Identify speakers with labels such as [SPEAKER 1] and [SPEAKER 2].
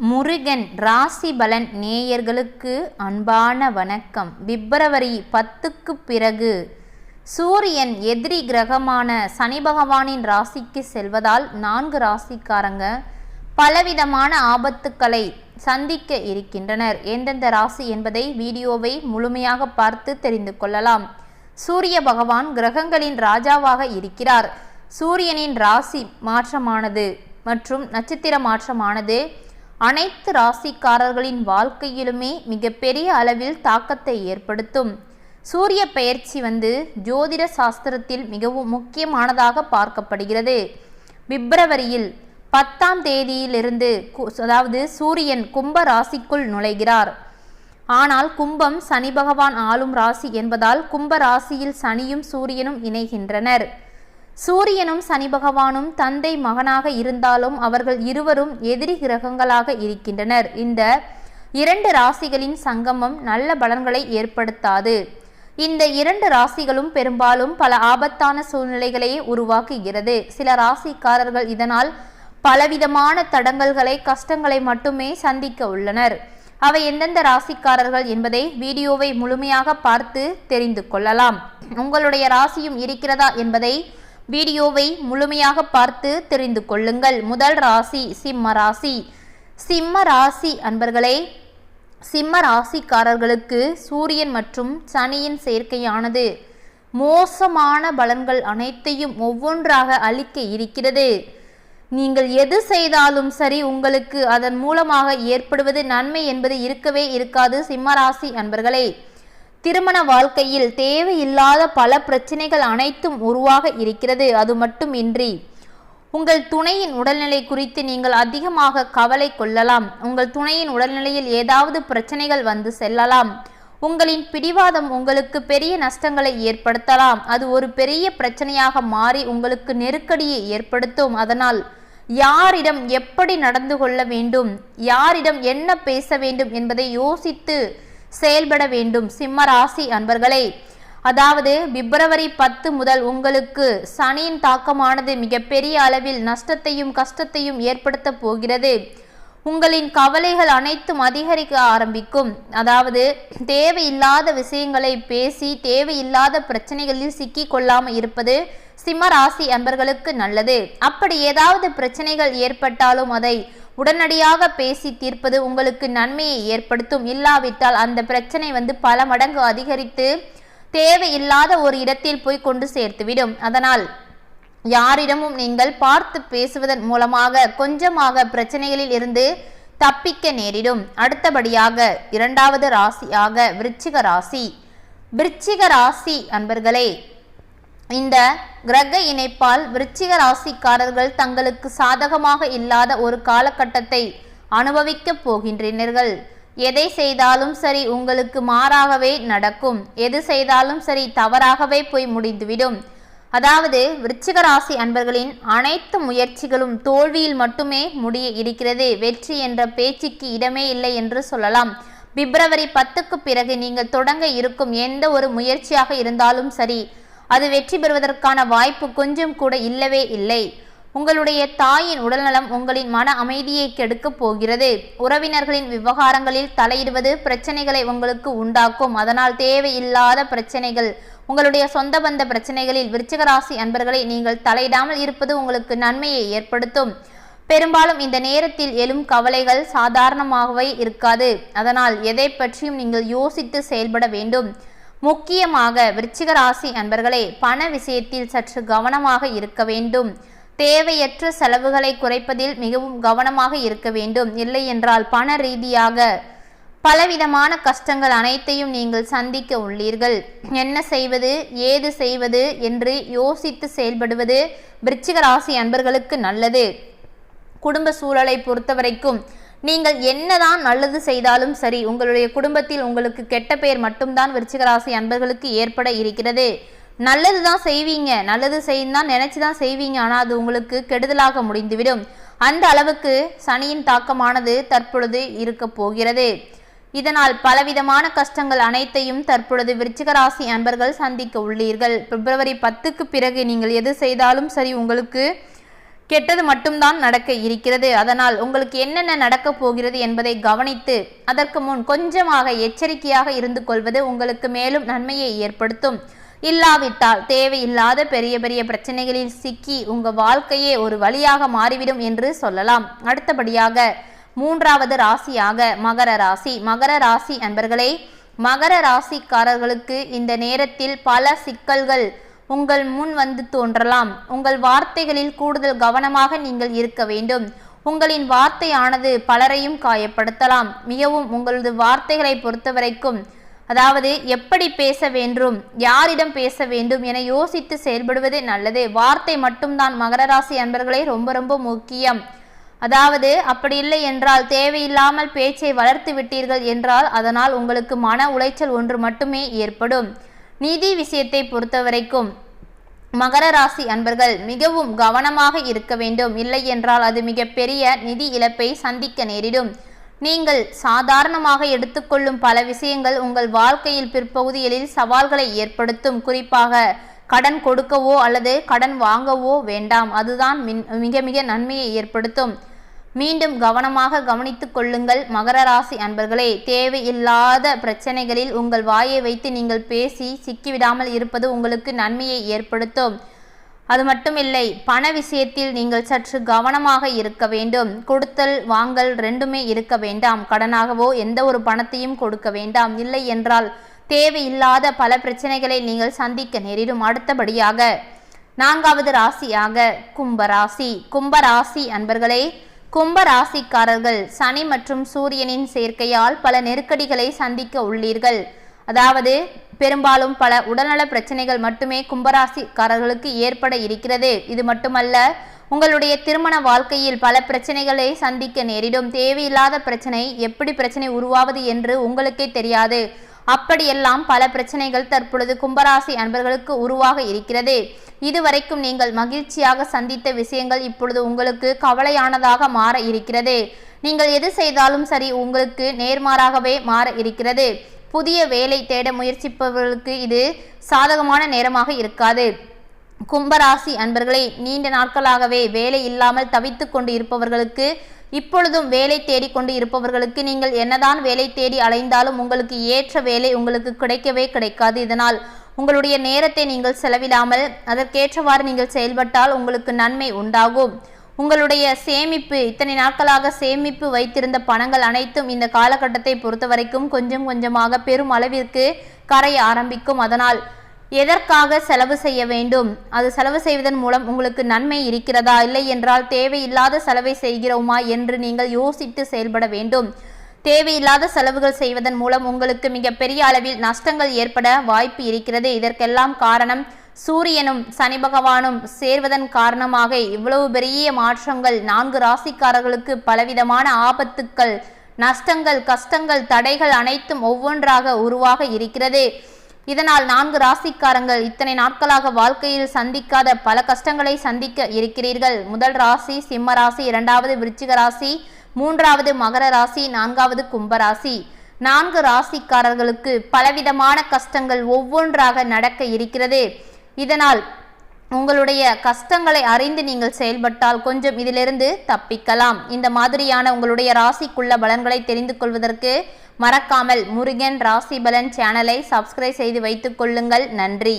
[SPEAKER 1] முருகன் ராசி பலன் நேயர்களுக்கு அன்பான வணக்கம். பிப்ரவரி பத்துக்கு பிறகு சூரியன் எதிரி கிரகமான சனி பகவானின் ராசிக்கு செல்வதால் நான்கு ராசிக்காரங்க பலவிதமான ஆபத்துக்களை சந்திக்க இருக்கின்றனர். எந்தெந்த ராசி என்பதை வீடியோவை முழுமையாக பார்த்து தெரிந்து கொள்ளலாம். சூரிய பகவான் கிரகங்களின் ராஜாவாக இருக்கிறார். சூரியனின் ராசி மாற்றமானது மற்றும் நட்சத்திர மாற்றமானது அனைத்து ராசிக்காரர்களின் வாழ்க்கையிலுமே மிகப்பெரிய அளவில் தாக்கத்தை ஏற்படுத்தும். சூரிய பெயர்ச்சி வந்து ஜோதிட சாஸ்திரத்தில் மிகவும் முக்கியமானதாக பார்க்கப்படுகிறது. பிப்ரவரியில் பத்தாம் தேதியிலிருந்து கு- அதாவது சூரியன் கும்ப ராசிக்குள் நுழைகிறார். ஆனால் கும்பம் சனி பகவான் ஆளும் ராசி என்பதால் கும்ப ராசியில் சனியும் சூரியனும் இணைகின்றனர். சூரியனும் சனி பகவானும் தந்தை மகனாக இருந்தாலும் அவர்கள் இருவரும் எதிரி கிரகங்களாக இருக்கின்றனர். இந்த இரண்டு ராசிகளின் சங்கமம் நல்ல பலன்களை ஏற்படுத்தாது. இந்த இரண்டு ராசிகளும் பெரும்பாலும் பல ஆபத்தான சூழ்நிலைகளை உருவாக்குகிறது. சில ராசிக்காரர்கள் இதனால் பலவிதமான தடங்கல்களை கஷ்டங்களை மட்டுமே சந்திக்க உள்ளனர். அவை எந்தெந்த ராசிக்காரர்கள் என்பதை வீடியோவை முழுமையாக பார்த்து தெரிந்து கொள்ளலாம். உங்களுடைய ராசியும் இருக்கிறதா என்பதை வீடியோவை முழுமையாக பார்த்து தெரிந்து கொள்ளுங்கள். முதல் ராசி சிம்ம ராசி. சிம்ம ராசி அன்பர்களே சிம்ம ராசிக்காரர்களுக்கு சூரியன் மற்றும் சனியின் சேர்க்கையானது. மோசமான பலன்கள் அனைத்தையும் ஒவ்வொன்றாக அளிக்க இருக்கிறது. நீங்கள் எது செய்தாலும் சரி உங்களுக்கு அதன் மூலமாக ஏற்படுவது நன்மை என்பது இருக்கவே இருக்காது சிம்மராசி அன்பர்களே. திருமண வாழ்க்கையில் தேவையில்லாத பல பிரச்சனைகள் அனைத்தும் உருவாக இருக்கிறது. அது மட்டுமின்றி உங்கள் துணையின் உடல்நிலை குறித்து நீங்கள் அதிகமாக கவலை கொள்ளலாம். உங்கள் துணையின் உடல்நிலையில் ஏதாவது பிரச்சனைகள் வந்து செல்லலாம். உங்களின் பிடிவாதம் உங்களுக்கு பெரிய நஷ்டங்களை ஏற்படுத்தலாம். அது ஒரு பெரிய பிரச்சனையாக மாறி உங்களுக்கு நெருக்கடியை ஏற்படுத்தும். அதனால் யாரிடம் எப்படி நடந்து கொள்ள வேண்டும்? யாரிடம் என்ன பேச வேண்டும் என்பதை யோசித்து செயல்பட வேண்டும். சிம்ம ராசி அன்பர்களே அதாவது பிப்ரவரி பத்து முதல் உங்களுக்கு சனியின் தாக்கமானது மிகப்பெரிய அளவில் நஷ்டத்தையும் கஷ்டத்தையும் ஏற்படுத்த போகிறது. உங்களின் கவலைகள் அனைத்தும் அதிகரிக்க ஆரம்பிக்கும். அதாவது தேவையில்லாத விஷயங்களை பேசி தேவையில்லாத பிரச்சனைகளில் சிக்கி கொள்ளாமல் இருப்பது சிம்ம ராசி அன்பர்களுக்கு நல்லது. அப்படி ஏதாவது பிரச்சனைகள் ஏற்பட்டாலும் அதை உடனடியாக பேசி தீர்ப்பது உங்களுக்கு நன்மையை ஏற்படுத்தும். இல்லாவிட்டால் அந்த பிரச்சனை வந்து பல மடங்கு அதிகரித்து தேவையில்லாத ஒரு இடத்தில் போய் கொண்டு சேர்த்துவிடும். அதனால் யாரிடமும் நீங்கள் பார்த்து பேசுவதன் மூலமாக கொஞ்சமாக பிரச்சனைகளில் இருந்து தப்பிக்க நேரிடும். அடுத்தபடியாக இரண்டாவது ராசியாக விருச்சிக ராசி. விருச்சிக ராசி அன்பர்களே இந்த கிரக இணைப்பால் விருச்சிக ராசிக்காரர்கள் தங்களுக்கு சாதகமாக இல்லாத ஒரு காலகட்டத்தை அனுபவிக்கப் போகின்றனர்கள் எதை செய்தாலும் சரி உங்களுக்கு மாறாகவே நடக்கும். எது செய்தாலும் சரி தவறாகவே போய் முடிந்துவிடும். அதாவது விருச்சிக ராசி அன்பர்களின் அனைத்து முயற்சிகளும் தோல்வியில் மட்டுமே முடிய இருக்கிறது. வெற்றி என்ற பேச்சுக்கு இடமே இல்லை என்று சொல்லலாம். பிப்ரவரி பத்துக்கு பிறகு நீங்கள் தொடங்க இருக்கும் எந்த ஒரு முயற்சியாக இருந்தாலும் சரி அது வெற்றி பெறுவதற்கான வாய்ப்பு கொஞ்சம் கூட இல்லவே இல்லை. உங்களுடைய தாயின் உடல்நலம் உங்களின் மன அமைதியை கெடுக்கப் போகிறது. உறவினர்களின் விவகாரங்களில் தலையிடுவது பிரச்சனைகளை உங்களுக்கு உண்டாக்கும். அதனால் தேவையில்லாத பிரச்சனைகள் உங்களுடைய சொந்த பந்த பிரச்சனைகளில் விருச்சிகராசி அன்பர்களை நீங்கள் தலையிடாமல் இருப்பது உங்களுக்கு நன்மையை ஏற்படுத்தும். பெரும்பாலும் இந்த நேரத்தில் எழும் கவலைகள் சாதாரணமாகவே இருக்காது. அதனால் எதை பற்றியும் நீங்கள் யோசித்து செயல்பட வேண்டும். முக்கியமாக விருச்சிக ராசி அன்பர்களே பண விஷயத்தில் சற்று கவனமாக இருக்க வேண்டும். தேவையற்ற செலவுகளை குறைப்பதில் மிகவும் கவனமாக இருக்க வேண்டும். இல்லை என்றால் பண ரீதியாக பலவிதமான கஷ்டங்கள் அனைத்தையும் நீங்கள் சந்திக்க உள்ளீர்கள். என்ன செய்வது ஏது செய்வது என்று யோசித்து செயல்படுவது விருச்சிக ராசி அன்பர்களுக்கு நல்லது. குடும்ப சூழலை பொறுத்தவரைக்கும் நீங்கள் என்னதான் நல்லது செய்தாலும் சரி உங்களுடைய குடும்பத்தில் உங்களுக்கு கெட்ட பெயர் மட்டும்தான் விருச்சிகராசி அன்பர்களுக்கு ஏற்பட இருக்கிறது. நல்லது தான் செய்வீங்க. நல்லது செய்யும் நினைச்சு தான் செய்வீங்க. ஆனால் அது உங்களுக்கு கெடுதலாக முடிந்துவிடும். அந்த அளவுக்கு சனியின் தாக்கமானது தற்பொழுது இருக்க போகிறது. இதனால் பலவிதமான கஷ்டங்கள் அனைத்தையும் தற்பொழுது விருச்சிகராசி அன்பர்கள் சந்திக்க உள்ளீர்கள். பிப்ரவரி பத்துக்கு பிறகு நீங்கள் எது செய்தாலும் சரி உங்களுக்கு கெட்டது மட்டும்தான் நடக்க இருக்கிறது. அதனால் உங்களுக்கு என்னென்ன நடக்கப் போகிறது என்பதை கவனித்து அதற்கு முன் கொஞ்சமாக எச்சரிக்கையாக இருந்து கொள்வது உங்களுக்கு மேலும் நன்மையை ஏற்படுத்தும். இல்லாவிட்டால் தேவையில்லாத பெரிய பெரிய பிரச்சனைகளில் சிக்கி உங்க வாழ்க்கையே ஒரு வழியாக மாறிவிடும் என்று சொல்லலாம். அடுத்தபடியாக மூன்றாவது ராசியாக மகர ராசி. மகர ராசி அன்பர்களே மகர ராசிக்காரர்களுக்கு இந்த நேரத்தில் பல சிக்கல்கள் உங்கள் முன் வந்து தோன்றலாம். உங்கள் வார்த்தைகளில் கூடுதல் கவனமாக நீங்கள் இருக்க வேண்டும். உங்களின் வார்த்தையானது பலரையும் காயப்படுத்தலாம். மிகவும் உங்களது வார்த்தைகளை பொறுத்தவரைக்கும் அதாவது எப்படி பேச வேண்டும் யாரிடம் பேச வேண்டும் என யோசித்து செயல்படுவதே நல்லது. வார்த்தை மட்டும்தான் மகர ராசி அன்பர்களே ரொம்ப ரொம்ப முக்கியம். அதாவது அப்படி இல்லை என்றால் தேவையில்லாமல் பேச்சை வளர்த்து விட்டீர்கள் என்றால் அதனால் உங்களுக்கு மன உளைச்சல் ஒன்று மட்டுமே ஏற்படும். நிதி விஷயத்தை பொறுத்தவரைக்கும் மகர ராசி அன்பர்கள் மிகவும் கவனமாக இருக்க வேண்டும். இல்லை என்றால் அது மிகப்பெரிய நிதி இழப்பை சந்திக்க நேரிடும். நீங்கள் சாதாரணமாக எடுத்துக்கொள்ளும் பல விஷயங்கள் உங்கள் வாழ்க்கையில் பிற்பகுதிகளில் சவால்களை ஏற்படுத்தும். குறிப்பாக கடன் கொடுக்கவோ அல்லது கடன் வாங்கவோ வேண்டாம். அதுதான் மிக மிக நன்மையை ஏற்படுத்தும். மீண்டும் கவனமாக கவனித்துக் கொள்ளுங்கள். மகர ராசி அன்பர்களே தேவையில்லாத பிரச்சனைகளில் உங்கள் வாயை வைத்து நீங்கள் பேசி சிக்கிவிடாமல் இருப்பது உங்களுக்கு நன்மையை ஏற்படுத்தும். அது மட்டுமில்லை பண விஷயத்தில் நீங்கள் சற்று கவனமாக இருக்க வேண்டும். கொடுத்தல் வாங்கல் ரெண்டுமே இருக்க வேண்டாம். கடனாகவோ எந்த ஒரு பணத்தையும் கொடுக்க வேண்டாம். இல்லை என்றால் தேவையில்லாத பல பிரச்சனைகளை நீங்கள் சந்திக்க நேரிடும். அடுத்தபடியாக நான்காவது ராசியாக கும்பராசி. கும்பராசி அன்பர்களே கும்ப ராசிக்காரர்கள் சனி மற்றும் சூரியனின் சேர்க்கையால் பல நெருக்கடிகளை சந்திக்க உள்ளீர்கள். அதாவது பெரும்பாலும் பல உடல்நல பிரச்சனைகள் மட்டுமே கும்பராசிக்காரர்களுக்கு ஏற்பட இருக்கிறது. இது மட்டுமல்ல உங்களுடைய திருமண வாழ்க்கையில் பல பிரச்சனைகளை சந்திக்க நேரிடும். தேவையில்லாத பிரச்சனை எப்படி பிரச்சனை உருவாவது என்று உங்களுக்கே தெரியாது. அப்படியெல்லாம் பல பிரச்சனைகள் தற்பொழுது கும்பராசி அன்பர்களுக்கு உருவாக இருக்கிறது. இதுவரைக்கும் நீங்கள் மகிழ்ச்சியாக சந்தித்த விஷயங்கள் இப்பொழுது உங்களுக்கு கவலையானதாக மாற இருக்கிறது. நீங்கள் எது செய்தாலும் சரி உங்களுக்கு நேர்மாறாகவே மாற இருக்கிறது. புதிய வேலை தேட முயற்சிப்பவர்களுக்கு இது சாதகமான நேரமாக இருக்காது. கும்பராசி அன்பர்களை நீண்ட நாட்களாகவே வேலை இல்லாமல் தவித்து கொண்டு இருப்பவர்களுக்கு இப்பொழுதும் வேலை தேடிக்கொண்டு இருப்பவர்களுக்கு நீங்கள் என்னதான் வேலை தேடி அலைந்தாலும் உங்களுக்கு ஏற்ற வேலை உங்களுக்கு கிடைக்கவே கிடைக்காது. இதனால் உங்களுடைய நேரத்தை நீங்கள் செலவிடாமல் அதற்கேற்றவாறு நீங்கள் செயல்பட்டால் உங்களுக்கு நன்மை உண்டாகும். உங்களுடைய சேமிப்பு இத்தனை நாட்களாக சேமிப்பு வைத்திருந்த பணங்கள் அனைத்தும் இந்த காலகட்டத்தை பொறுத்தவரைக்கும் கொஞ்சம் கொஞ்சமாக பெரும் அளவிற்கு கரைய ஆரம்பிக்கும். அதனால் எதற்காக செலவு செய்ய வேண்டும்? அது செலவு செய்வதன் மூலம் உங்களுக்கு நன்மை இருக்கிறதா? இல்லை என்றால் தேவையில்லாத செலவை செய்கிறோமா என்று நீங்கள் யோசித்து செயல்பட வேண்டும். தேவையில்லாத செலவுகள் செய்வதன் மூலம் உங்களுக்கு மிகப்பெரிய அளவில் நஷ்டங்கள் ஏற்பட வாய்ப்பு இருக்கிறது. இதற்கெல்லாம் காரணம் சூரியனும் சனி பகவானும் சேர்வதன் காரணமாக இவ்வளவு பெரிய மாற்றங்கள் நான்கு ராசிக்காரர்களுக்கு பலவிதமான ஆபத்துக்கள் நஷ்டங்கள் கஷ்டங்கள் தடைகள் அனைத்தும் ஒவ்வொன்றாக உருவாக இருக்கிறது. இதனால் நான்கு ராசிக்காரங்கள் இத்தனை நாட்களாக வாழ்க்கையில் சந்திக்காத பல கஷ்டங்களை சந்திக்க இருக்கிறீர்கள். முதல் ராசி சிம்ம ராசி இரண்டாவது விருச்சிக ராசி மூன்றாவது மகர ராசி நான்காவது கும்பராசி நான்கு ராசிக்காரர்களுக்கு பலவிதமான கஷ்டங்கள் ஒவ்வொன்றாக நடக்க இருக்கிறது. இதனால் உங்களுடைய கஷ்டங்களை அறிந்து நீங்கள் செயல்பட்டால் கொஞ்சம் இதிலிருந்து தப்பிக்கலாம். இந்த மாதிரியான உங்களுடைய ராசிக்குள்ள பலன்களை தெரிந்து கொள்வதற்கு மறக்காமல் முருகன் ராசி பலன் சேனலை சப்ஸ்கிரைப் செய்து வைத்துக் கொள்ளுங்கள். நன்றி.